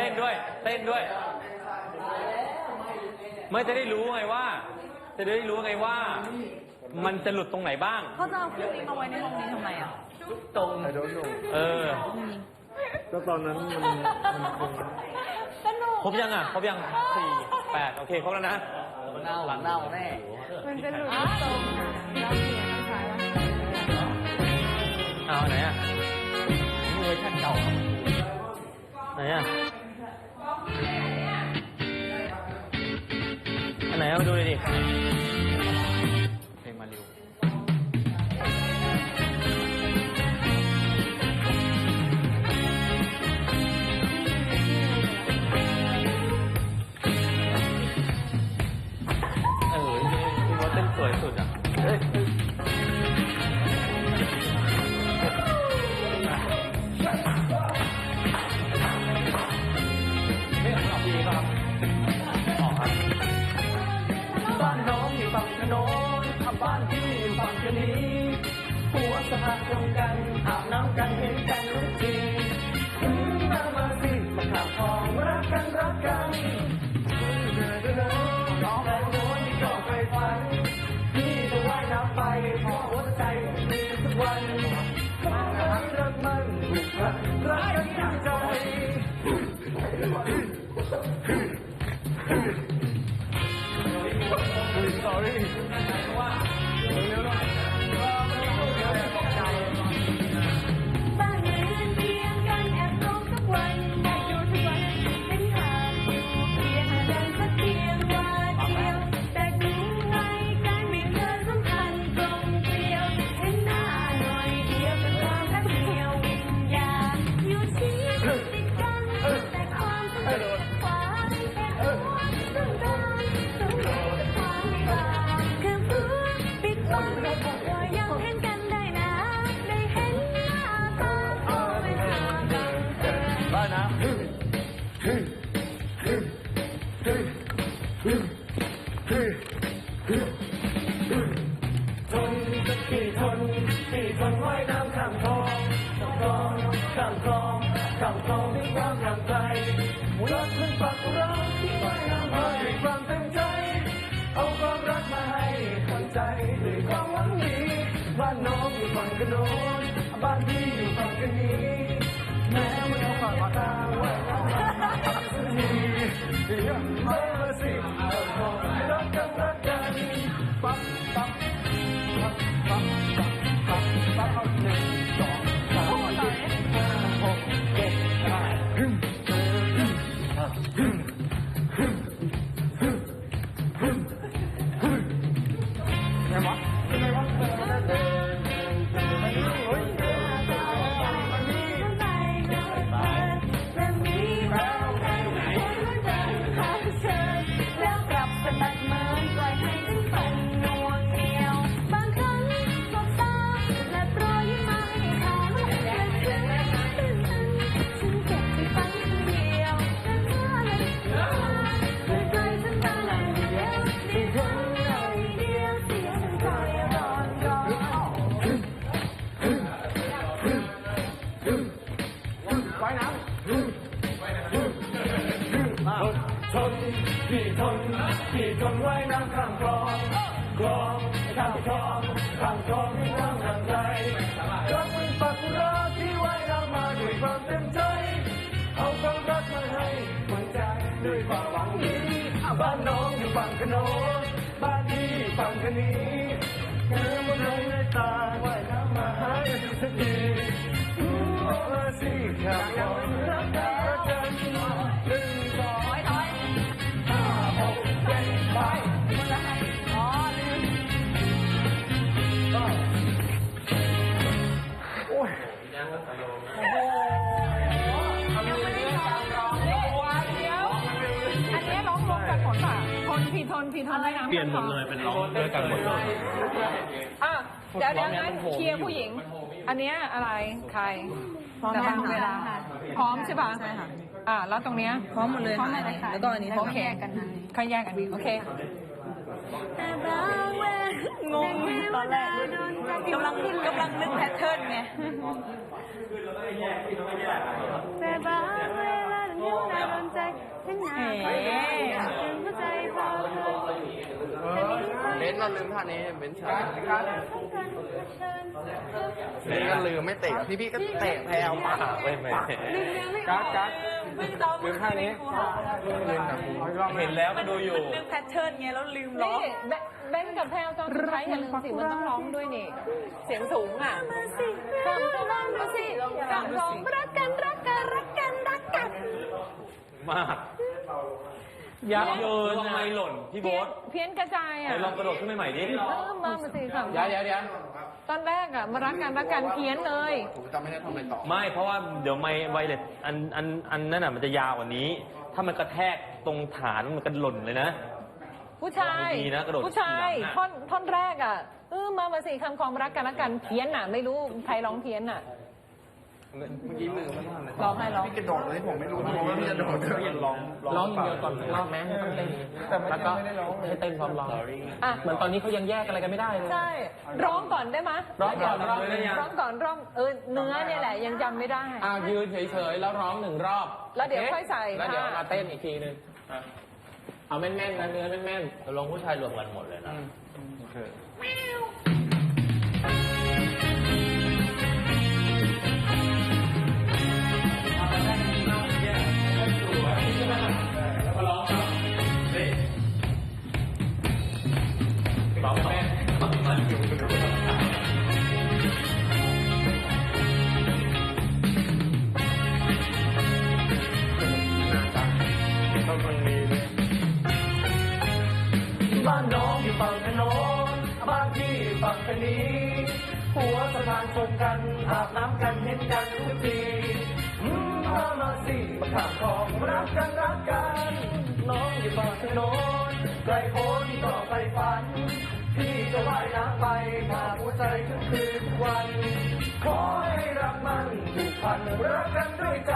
ต้นด้วย เต้นด้วย ไม่จะได้รู้ไงว่า จะได้รู้ไงว่า มันจะหลุดตรงไหนบ้าง เขาจะเอาเครื่องนี้มาไว้ในห้องนี้ทำไมอะ ตรง I don't know เออ ก็ตอนนั้นมันมันคงสนุกครบยังอะ ครบยังสี่แปดโอเค ครบแล้วนะ เน่าหลังเน่าแน่ มันจะหลุดตรงแล้วเสียงทางซ้ายว่าเอาอันไหนอะเวอร์ชันเก่าครับไหนอะ อันไหนเอามาดูเลยดิ รั กิด ที่ทนที่ทนว่ายน้ำข้ามคลองคลองข้ามคลองข้ามคลองด้วยความห่างไกลรักมันปักรอที่ว่ายน้ำมาด้วยความเต็มใจ เอาความรักมาให้คนใจด้วยความหวังดีบ้านน้องอยู่ฝั่งขนนบ้านพี่ฝั่งคนีเธอมาเลยเมตตาว่ายน้ำมาหากันสักทีมาสิครับผมรักกัน ยังไม่ได้ร้องร้องเลยว้าเดียวอันนี้ร้องรวมกันผลป่ะทนผิดทนผิดทนไม่น้ำเปลี่ยนหมดเลยเป็นร้องด้วยกันหมดเลยอะเดี๋ยวเดี๋ยวงั้นเคลียร์ผู้หญิง อันเนี้ยอะไรใครพร้อมยังเวลาพร้อมใช่ป่ะใช่ค่ะอะแล้วตรงเนี้ยพร้อมหมดเลยพร้อมเลยค่ะแล้วก็อันนี้โอเคแยกกันนะค่อยแยกกันโอเค แต่บางเวลางงตอนแรกกำลังกำลังนึกแพทเทิร์นไงแต่บางเวลาเดียวนะหัวใจพอ เบนซ์เราลืมท่านี้เบนซ์ช้าต้องการเชิญเบนซ์ก็ลืมไม่เตะพี่พี่ก็เตะแพลวปากไม่ไม่ลืมเนื้อไม่อกัอกกักไม่ต้องลืมท่านี้ลืมแต่ผมอีกรอบไหมเห็นแล้วก็ดูอยู่มันลืมแพทเทิร์นไงแล้วลืมร้องนี่แบแบงค์กับแพลวตอนสุดท้ายอย่าลืมสิมันต้องร้องด้วยนี่ เสียงสูงอะมาสิกลับมาลองดูสิกลับลองรักกันรักกันรักกันรักกันมาก ยับเยินทำไมหล่นพี่โบ๊ทเพี้ยนกระจายไหนอะลองกระโดดขึ้นไปใหม่ดิเออมามาสิค่ะเดี๋ยวเดี๋ยวเดี๋ยวตอนแรกอะ มารักกันรักกันเพี้ยนเลย ผมจำไม่ได้ทำอะไรต่อ ไม่เพราะว่าเดี๋ยวไมไวเลสอันอันอันนั้นอะมันจะยาวกว่านี้ ถ้ามันกระแทกตรงฐานมันก็หล่นเลยนะ ผู้ชายดีนะกระโดดผู้ชายทีหลังอะ ท่อนท่อนแรกอะเออมามาสิคำความรักกันรักกันเพี้ยนอะ ไม่รู้ใครร้องเพี้ยนอะ เมื่อกี้มือมันทำอะไรร้องให้ร้องพี่กระโดดเลยผมไม่รู้ผมว่าพี่กระโดดด้วยร้องร้องอย่างเดียวก่อนรอบแม้ไม่ต้องเต้นแต่ไม่แล้วก็ไม่ได้ร้องเลยให้เต้นพร้อมร้องอะเหมือนตอนนี้เขายังแยกอะไรกันไม่ได้เลยใช่ร้องก่อนได้ไหมร้องก่อนร้องได้ยังร้องก่อนร้องเออเนื้อเนี่ยแหละยังจำไม่ได้อ่ายืนเฉยๆแล้วร้องหนึ่งรอบ แล้วเดี๋ยวค่อยใส่แล้วเดี๋ยวท่ามมาเต้นอีกทีนึงเอาแม่นๆนะเนื้อแม่นลงผู้ชายรวมกันหมดเลยนะต้องมั นมีด้วยบ้านน้องอยู่ฝั่งถนนบ้านพี่ฝั่งทนี้ หัวสะพานชนกัน อาบน้ำกันเห็นกันทุกทีอืมมามาสิมาข้ามของรักกันรักกัน น้องอยู่ฝั่งถนนไกลโพ้นก็ไปฝัน น้ำไปพาหัวใจทุกคืนวัน ขอให้รักมันผูกพันรักกันด้วยใจ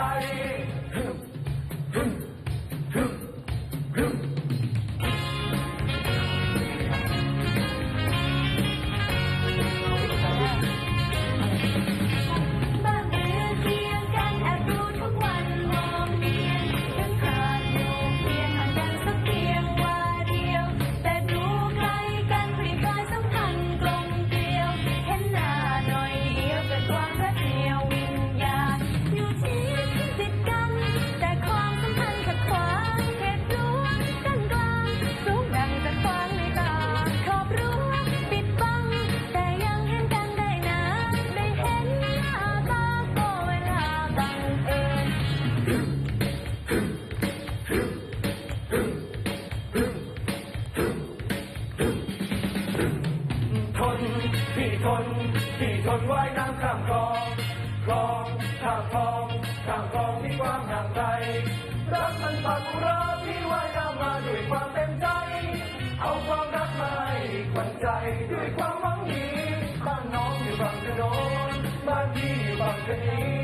พี่ทนพี่ทนว่ายน้ำข้ามคลองคลองข้ามคลองข้ามคลองที่กว้างห่างไกลรักมันปักเราพี่ว่ายน้ำมาด้วยความเต็มใจ เอาความรักมาให้ขวัญใจด้วยความหวังดีบ้านน้องอยู่ฝั่งถนนบ้านพี่อยู่ฝั่งทนี้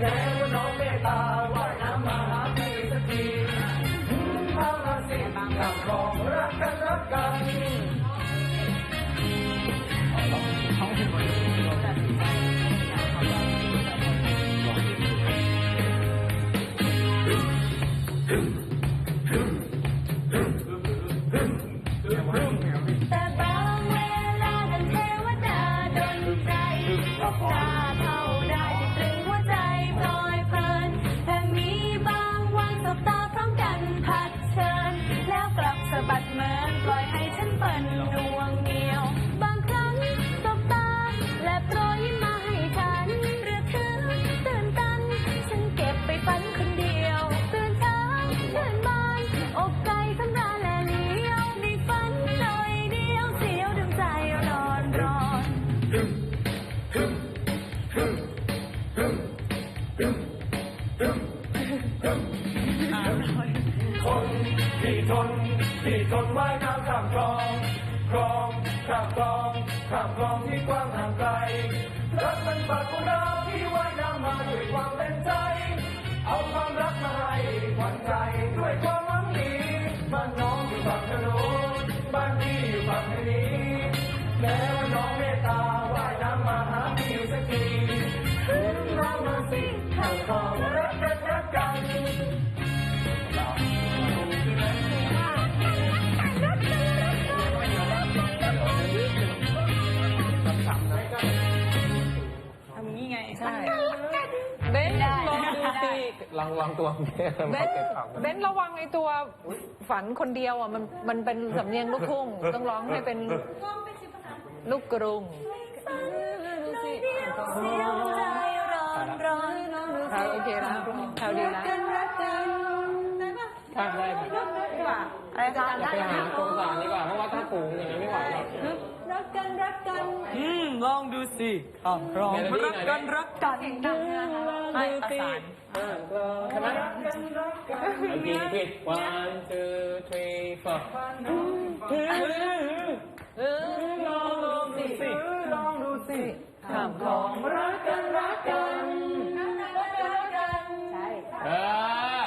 แม้ว่าน้องเมตตาว่ายน้ำมาหาพี่สักทีมามาสิข้ามคลองรักกันรักกัน แต่ ที่ทนว่ายน้ำข้ามคลองคลองข้ามคลองข้ามคลองที่กว้างห่างไกลรักมันปักของเราที่ว่ายน้ำมาด้วยความเต็มใจ เอาความรักมาให้ขวัญใจด้วยความหวังดีบ้านน้องอยู่ฝั่งถนนบ้านพี่อยู่ฝั่งนี้แม้ว่าน้องเมตตาว่ายน้ำมาหาพี่สักทีมามาสิข้ามคลองรักกันรักกัน ใช่เบนลองดูสิระวังตัวเบนเบนระวังไอตัวฝันคนเดียวอะมันมันเป็นสำเนียงลูกทุ่งต้องร้องให้เป็นลูกกรุงดูสิโอเคนะแถวดีนะทางได้ไหมอะไรทาได้ไหมตงสารดีกว่าเพราะว่าถ้าสูงอย่างนี้ไม่ไหวหรอก กกันรักกันอืม ลองดูสิอะลองเมโลดี้หน่อยดิรักกันรักกันให้ประสานใช่ไหมโอเคผิด one two three four เออลองดูสิลองดูสิข้ามคลองรักกันรักกันใช่เออ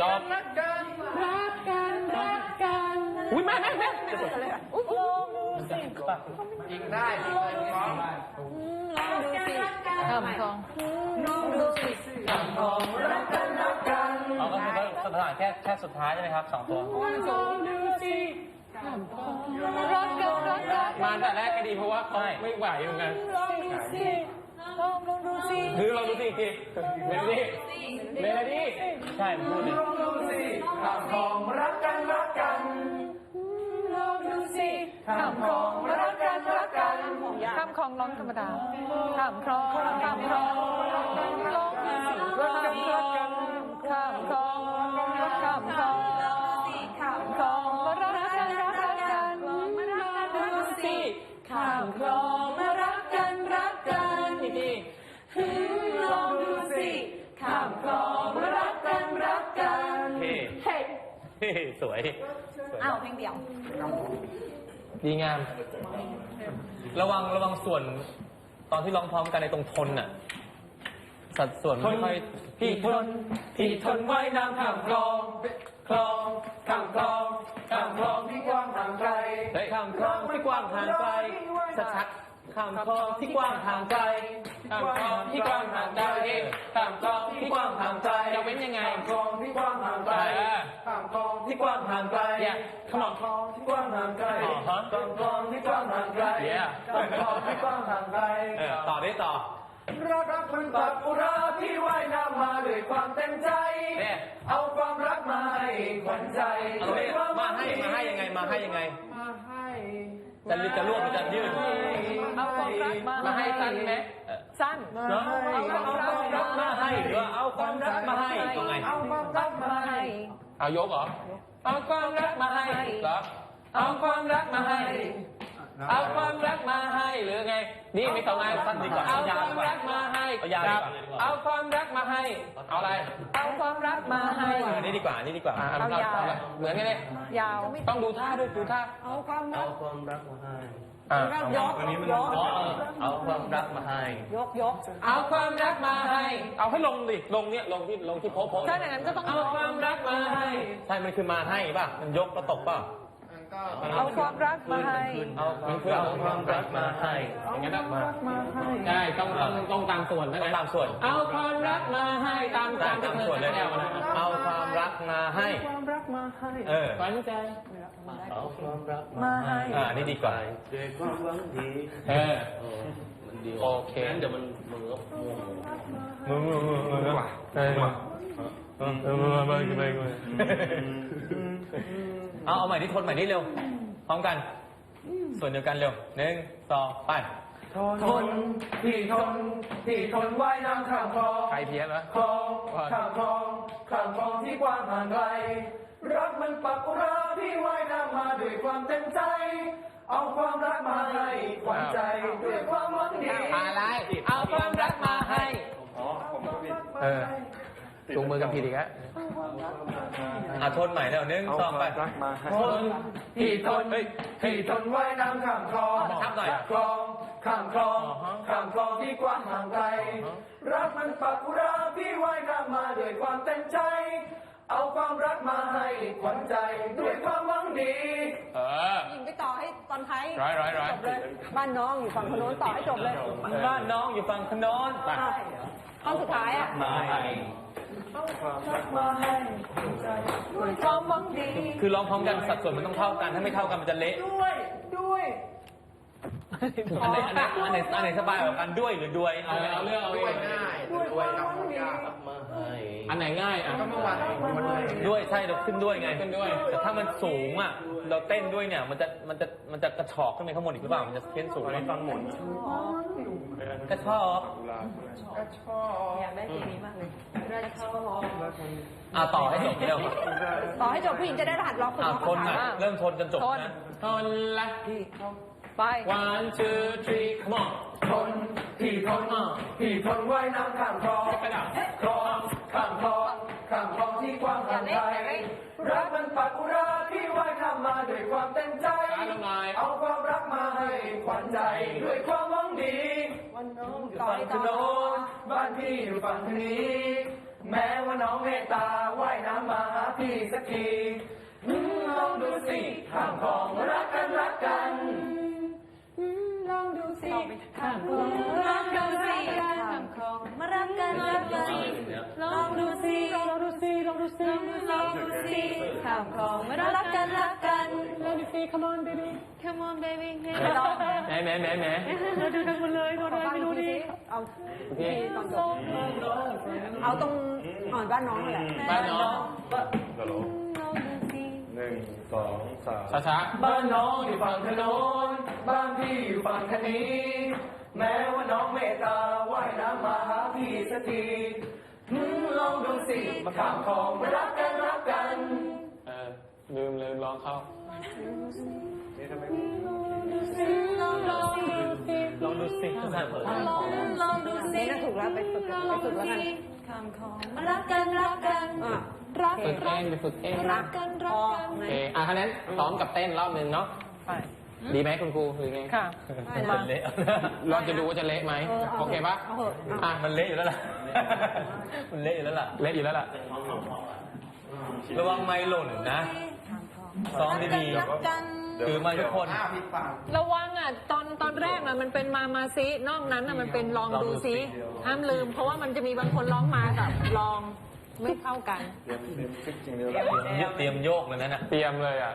จบรักกันรักกันอุ้ยแม่แม่แม่อุ้ย ลองดูสิยิงได้ยิงได้ฟ้องลองดูสิข้ามคลองลองดูสิข้ามคลองรักกันรักกันเอาก็คือสถานแค่แค่สุดท้ายใช่ไหมครับสองตัวลองดูสิรักกันรักกันมาแต่แรกก็ดีเพราะว่าเขาไม่ไหวเหมือนกันลองดูสิลองลองดูสิคือเราดูสิทีเมโลดี้เมโลดี้ใช่พูดเลยข้ามคลองรักกันรักกัน สิข้ามคลองรักกันรักกันข้ามคลองร้องธรรมดาข้ามคลองข้ามคลองรักกันร้องรักกันรักกันข้ามคลองข้ามคลองข้ามคลองรักกันรักกันลองดูสิข้ามคลองรักกันรักกันอีกทีลองดูสิข้ามคลองรักกันรักกันเท่เท่สวยอ้าวเพลงเดียว ดีงาม ระวังระวังส่วนตอนที่ร้องพร้อมกันในตรงทนน่ะ สัดส่วนไม่ค่อยพี่ทน พี่ทนไว้น้ำข้ามคลอง คลองข้ามคลองข้ามคลองที่กว้างห่างไกลเฮ้ยข้ามคลองที่กว้างห่างไกลชัดๆข้ามคลองที่กว้างห่างไกลข้ามคลองที่กว้างห่างไกลข้ามคลองที่กว้างห่างไกลจะเว้นยังไงข้ามคลองที่กว้างห่างไกลเออ ข้ามคลองที่กว้างห่างไกล Yeah. Come on. ข้ามคลองที่กว้างห่างไกลอ๋อฮะข้ามคลองที่กว้างห่างไกล Yeah. ข้ามคลองที่กว้างห่างไกล เออต่อได้ต่อรักรักมันปักอุราที่ว่ายน้ำมาด้วยความเต็มใจ เนี่ย เอาความรักมาให้ขวัญใจเอาเลยมาให้มาให้ยังไงมาให้ยังไง มาให้จะรีบจะรวบหรือจะยืด เอาความรักมามาให้สั้นไหมสั้น เนาะเอาความรักมาให้หรือว่าเอาความรักมาให้ยังไงเอาความรักมาให้ เอายกเหรอ เอาความรักมาให้เหรอ เอาความรักมาให้ เอาความรักมาให้หรือไง นี่มีสองงานสั้นดีกว่าเอายาวความดีกว่ารักมาให้เอายาวดีกว่าเอาความรักมาให้ เอาอะไร เอาความรักมาให้เออนี่ดีกว่านี่ดีกว่าอะเอายาวอะไรเหมือนกันเลยยาว ต้องดูท่าด้วยดูท่า เอาความรัก อะยกยกอ๋อเอาความรักมาให้ ยกยกเอาความรักมาให้ เอาให้ลงดิ ลงเนี่ย ลงที่ลงที่โพะโพะถ้าอย่างนั้นก็ต้องเอาความรักมาให้ ใช่ มันคือมาให้ป่ะ มันยกก็ตกป่ะ เอาความรักมาให้เอามันคือเอาความรักมาให้ อย่างนั้นนะใช่ต้องต้องต้องตามส่วนต้นะองตามส่วน เอาความรักมาให้ตามตามตามส่วนเลยเอานะเอาความรักมาให้ความรักมาให้ เออขวัญใจ มาให้อ่านี่ดีกว่าเออโอเคมือมือมือมือมือเออเออเออมือมือมือมือมือเอาเอาใหม่ที่ทนใหม่นี่เร็ว พร้อมกัน ส่วนเดียวกันเร็วหนึ่งสองไปทนพี่ทนพี่ทนว่ายน้ำข้ามคลองใครเพี้ยนวะคลองข้ามคลองข้ามคลองที่กว้างห่างไกล รักมันปักอุราพี่ว่ายน้ำมาด้วยความเต็มใจ เอาความรักมาให้ขวัญใจด้วยความหวังดีอะไร เอาความรักมาให้เออจูงมือกันผิดอีกแล้วอะทนใหม่แล้วหนึ่งสองไปทนพี่ทนพี่ทนว่ายน้ำข้ามคลองทับหน่อยคลองข้ามคลองข้ามคลองที่กว้างห่างไกล รักมันปักอุราพี่ว่ายน้ำมาด้วยความเต็มใจ เอาความรักมาให้ขวัญใจด้วยความหวังดี เออ ยิงไปต่อให้ตอนท้ายร้อยร้อยร้อย จบเลยบ้านน้องอยู่ฝั่งคนโน้นต่อให้จบเลยบ้านน้องอยู่ฝั่งขนอนใช่ท่อนสุดท้ายอะมาให้ด้วยความหวังดีคือร้องพร้อมกันสัดส่วนมันต้องเท่ากัน ถ้าไม่เท่ากันมันจะเละด้วย ด้วย อันไหนอันไหนอันไหนอันไหนสบายกว่ากันด้วยหรือด้วยเอาเอาเรื่องเอาเอด้วยงง่ายด้วยคำยากมาให้ อันไหนง่ายอะก็เมื่อวานเห็นอยู่มันเลยด้วยใช่เราขึ้นด้วยไง ขึ้นด้วย แต่ถ้ามันสูงอะ เราเต้นด้วยเนี่ย มันจะมันจะมันจะกระชอกขึ้นไปข้างบนอีกหรือเปล่ามันจะเพ้นสูงตอนนี้ฟังหมุนกระชอกกุหลาบอยากได้เพลงนี้มากเลยได้ชอบอะต่อให้จบเร็วต่อให้จบผู้หญิงจะได้รหัสล็อกคุณอะน้องทนอะเริ่มทนจนจบทนนะทนละไป one two three come on ทนพี่ทนพี่ทนว่ายน้ำข้ามคลองคลองข้ามคลองข้ามคลองที่กว้างห่างไกลรักมันปักอุราที่ว่ายน้ำมาด้วยความเต็มใจช้าลงหน่อยเอาความรักมาให้ขวัญใจด้วยความหวังดีวันน้องอยู่ฝั่งทโนนบ้านพี่อยู่ฝั่งทางนี้ แม้ว่าน้องเมตตาว่ายน้ำมาหาพี่สักทีอืมลองดูสิข้ามคลองรักกันรักกันล องดูสิข้ามคลองรักกันสิข้ามคลองมารักกันรักกันลองดูสิลองดูสิลองดูสิลองดูสิข้ามคลองมารักกันรักกันลองดูสิ come on baby Come on baby ไม่ต้องแหมแหมแหมแหมเราดูกันหมดเลยเราดูไม่รู้ดิเอาโอเคตอนจบเอาตรงอ่อนบ้านน้องเลยแหละบ้านน้อง หนึ่งสองสามช้าช้าบ้านน้องอยู่ฝั่งถนน บ้านพี่อยู่ฝั่งทางนี้ แม้ว่าน้องเมตตาว่ายน้ำมาหาพี่สักทีอืมลองดูสิ มาข้ามคลองมารักกันรักกันเออลืมลืมร้องเข้า นี่ทำไมลองดูสิลองดูสิทุกท่านเปิดลองลองดูสิน่าถูกแล้วไปฝึกไปฝึกแล้วกันข้ามคลองมารักกันรักกัน รักฝึกเองไปฝึกเองรักกันรักกัน โอเคอะคะแนนซ้อมกับเต้นรอบหนึ่งเนาะไปดีไหมคุณครูหรือไงค่ะมันเละเราจะดูว่าจะเละไหมโอเคปะเอาเหอะ อะมันเละอยู่แล้วล่ะ มันเละอยู่แล้วล่ะ เละอยู่แล้วล่ะระวังไม้หล่นนะ ซ้อมดีรักกันๆถือไมาทุกคนอ้าวพี่ปากระวังอะตอนตอนแรกน่ะมันเป็นมามาซินอกนั้นน่ะมันเป็นลองดูซิห้ามลืม เพราะว่ามันจะมีบางคนร้องมากับลอง ไม่เข้ากัน เตรียมเตรียมเตรียมโยกเลยนะน่ะ เตรียมเลยอะ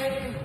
ด้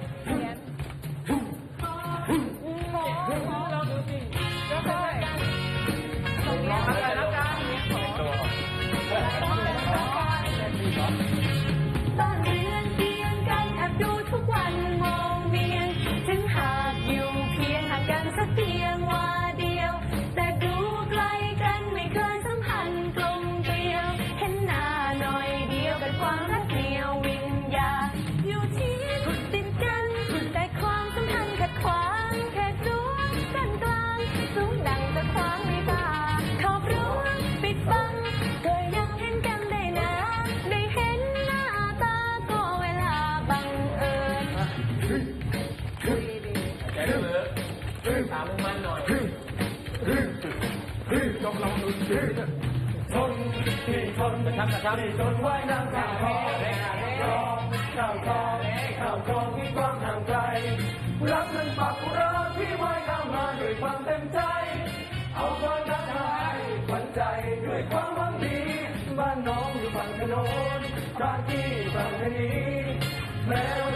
นที่ทนว่ายน้ำข้ามคลองคลองข้ามคลองข้ามคลองที่กว้างห่างไกลรักมันปักรักที่ว่ายข้ามาด้วยความเต็มใจ เอาความรักมาให้ขวัญใจด้วยความหวังดี บ้านน้องอยู่ฝั่งถนนบ้านที่ฝั่งทางนี้แม้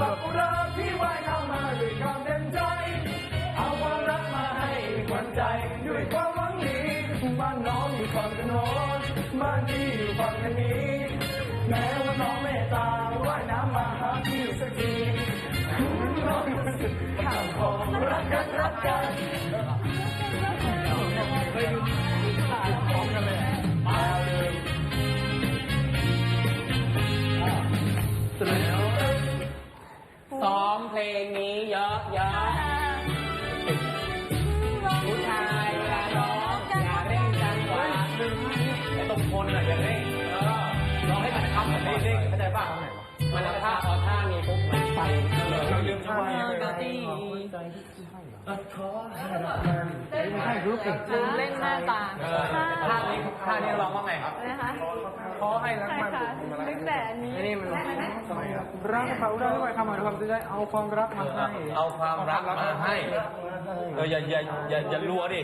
รักมันปักรักที่ว่ายน้ามาด้วยความเต็มใจ เอาความรักมาให้ขวัญใจ ด้วยความหวังดีบ้านน้องอยู่ฝั่งถนนบ้านพี่อยู่ฝั่งนี้ แม้ว่าน้องเมตตาว่ายน้ำมาหาพี่สักทีน้องรู้สึกข้ามคลองรักกันรักกัน เพลงนี้เยอะเยอะผู้ชายเวลาร้องอย่าเร่งจังหวะไอ้ตรงคนอะอย่างนี้องให้มันคำแบบนี้ๆเข้าใจป่ะมันถ้าพอท่ามีปุ๊บมันไปเลยเราลืมทำ ไมเดอร์ตี้ลืมเล่นหน้าตาท่านี้ท่านี้ร้องว่าไงครับนะคะขอให้รักใช่มันค่ะนึกแต่อันนี้นี่มันรักเขาได้ด้วยคำหมายความจะได้เอาความรักมาให้เอาความรักมาให้เอออย่าอย่าอย่าอย่ารัวดิ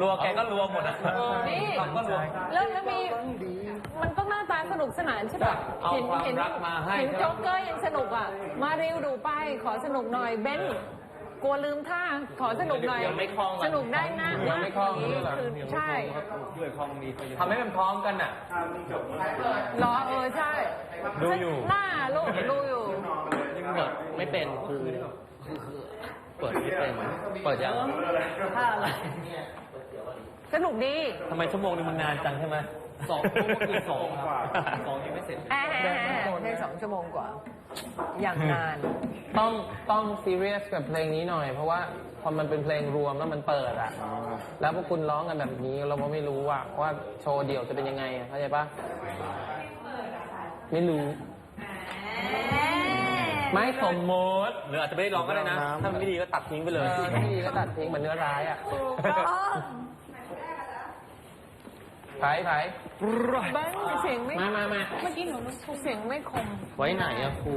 รัวแกก็รัวหมดอะนี่เราก็รัวแล้วแล้วมีมันต้องหน้าตาสนุกสนานใช่ป่ะเอาเห็นความเห็นรักมาให้เห็นโจ๊กเกอร์ยังสนุกอะ มาเร็วดูไปขอสนุกหน่อยเบนซ์ กลัวลืมท่าขอสนุกหน่อยยังไม่คล่องอะ สนุกได้นะยังไม่คล่องนี้คือใช่ทำให้มันพร้อมกันอะรอเออใช่ดูอยู่ หน้าลูกดูอยู่ เปิดไม่เป็นครูเปิดไม่เป็นเปิดยังท่าอะไรสนุกดี ทำไมชั่วโมงนึงมันนานจังใช่ไหม สองชั่วโมงคือสองครับสองยังไม่เสร็จแอะแอะแอะเพลงสองชั่วโมงกว่า อย่างนาน ต้องต้องซีเรียสกับเพลงนี้หน่อย เพราะว่าพอมันเป็นเพลงรวมแล้วมันเปิดอะแล้วพวกคุณร้องกันแบบนี้เราก็ไม่รู้ว่าว่าโชว์เดี่ยวจะเป็นยังไงอะเข้าใจปะไม่รู้ ไม่สมมติหรืออาจจะไม่ได้ร้องก็ได้นะ ถ้ามันไม่ดีก็ตัดทิ้งไปเลย เออไม่ดีก็ตัดทิ้งเหมือนเนื้อร้ายอะ ไผ่ไผ่บ้านเสียงไม่ มามามาเมื่อกี้หนูเสียงไม่คมไว้ไหนอะครู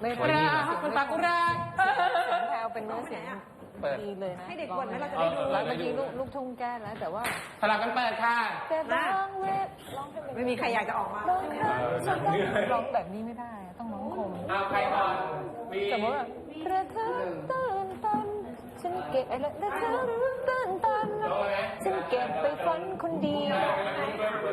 ไม่ไว้นี่เหรอคุณตากุราเสียงแพลวเป็นเนื้อเสียงเปิดดีเลยนะให้เด็กบ่นไหมเราจะเอได้อดูแล้วเมื่อกี้ลูกลูกทุ่งแก้แล้วแต่ว่าสลับกันเปิดค่ะแต่บางเวทร้องเพลงไม่มีใครอยากจะออกมาร้องครั้งฉันต้องร้องแบบนี้ไม่ได้ ต้องร้องคมเอาใครก่อนวีสมมติว่ากระเทยตื่นตัน ฉันเก็บอะไรกระเทยตื่นตันฉันเก็บไปฝันคนเดียว